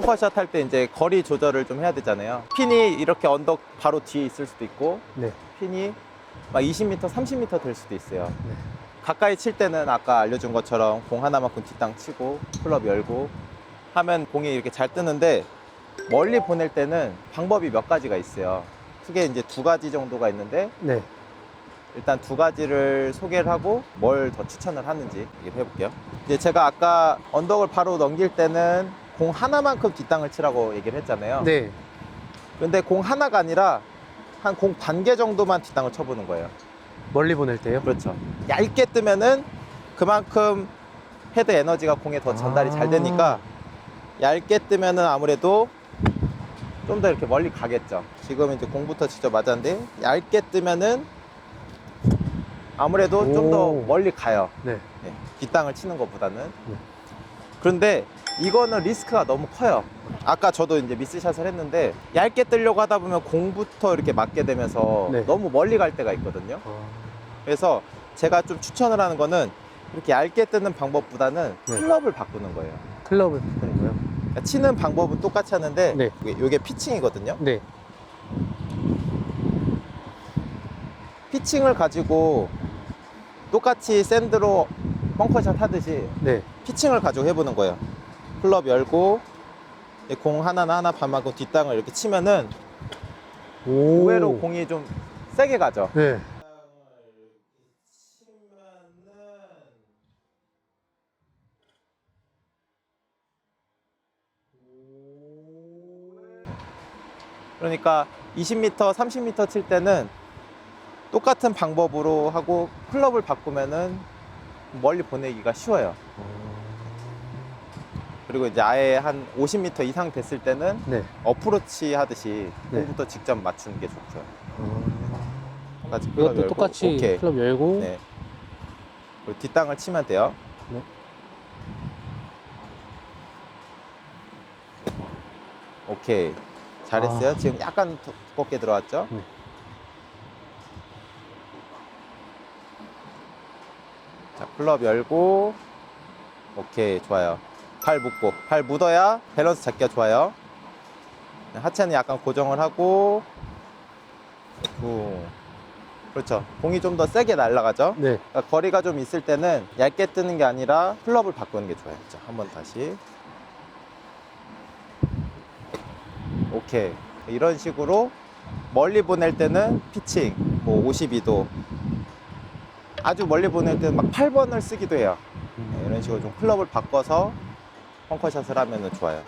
벙커샷 할 때 이제 거리 조절을 좀 해야 되잖아요. 핀이 이렇게 언덕 바로 뒤에 있을 수도 있고 네. 핀이 막 20m, 30m 될 수도 있어요. 네. 가까이 칠 때는 아까 알려준 것처럼 공 하나만큼 뒷땅 치고 클럽 열고 하면 공이 이렇게 잘 뜨는데 멀리 보낼 때는 방법이 몇 가지가 있어요. 크게 이제 두 가지 정도가 있는데 네. 일단 두 가지를 소개를 하고 뭘 더 추천을 하는지 얘기를 해볼게요. 이제 제가 아까 언덕을 바로 넘길 때는 공 하나만큼 뒷땅을 치라고 얘기를 했잖아요. 네. 근데 공 하나가 아니라 한 공 반 개 정도만 뒷땅을 쳐보는 거예요. 멀리 보낼 때요? 그렇죠. 얇게 뜨면은 그만큼 헤드 에너지가 공에 더 전달이 잘 되니까 얇게 뜨면은 아무래도 좀 더 이렇게 멀리 가겠죠. 지금 이제 공부터 직접 맞았는데 얇게 뜨면은 아무래도 좀 더 오. 멀리 가요. 네. 예, 뒷땅을 치는 것보다는. 그런데 이거는 리스크가 너무 커요. 아까 저도 이제 미스샷을 했는데 얇게 뜨려고 하다 보면 공부터 이렇게 맞게 되면서 네. 너무 멀리 갈 때가 있거든요. 어, 그래서 제가 좀 추천을 하는 거는 이렇게 얇게 뜨는 방법보다는 네. 클럽을 바꾸는 거예요. 클럽을 바꾸는 거요? 그러니까 치는 방법은 똑같이 하는데 네. 이게, 이게 피칭이거든요. 네. 피칭을 가지고 똑같이 샌드로 벙커샷 하듯이 네. 피칭을 가지고 해보는 거예요. 클럽 열고 이공 하나나 하나 반만큼 뒷땅을 이렇게 치면은 오. 의외로 공이 좀 세게 가죠. 네. 그러니까 20m, 30m 칠 때는 똑같은 방법으로 하고 클럽을 바꾸면은 멀리 보내기가 쉬워요. 그리고 이제 아예 한 50m 이상 됐을 때는 네. 어프로치 하듯이 네. 공부터 직접 맞추는 게 좋죠. 똑같이 클럽 이것도 열고, 똑같이 오케이. 클럽 열고 네. 그리고 뒷땅을 치면 돼요. 네. 오케이. 잘했어요. 아. 지금 약간 두- 두껍게 들어왔죠? 네. 자, 클럽 열고. 오케이, 좋아요. 팔 묶고. 팔 묻어야 밸런스 잡기가 좋아요. 네, 하체는 약간 고정을 하고. 후. 그렇죠. 공이 좀 더 세게 날아가죠? 네. 그러니까 거리가 좀 있을 때는 얇게 뜨는 게 아니라 클럽을 바꾸는 게 좋아요. 자, 한번 다시. 오케이. 이런 식으로 멀리 보낼 때는 피칭, 뭐 52도. 아주 멀리 보낼 때는 막 8번을 쓰기도 해요. 네, 이런 식으로 좀 클럽을 바꿔서 펑커샷을 하면 좋아요.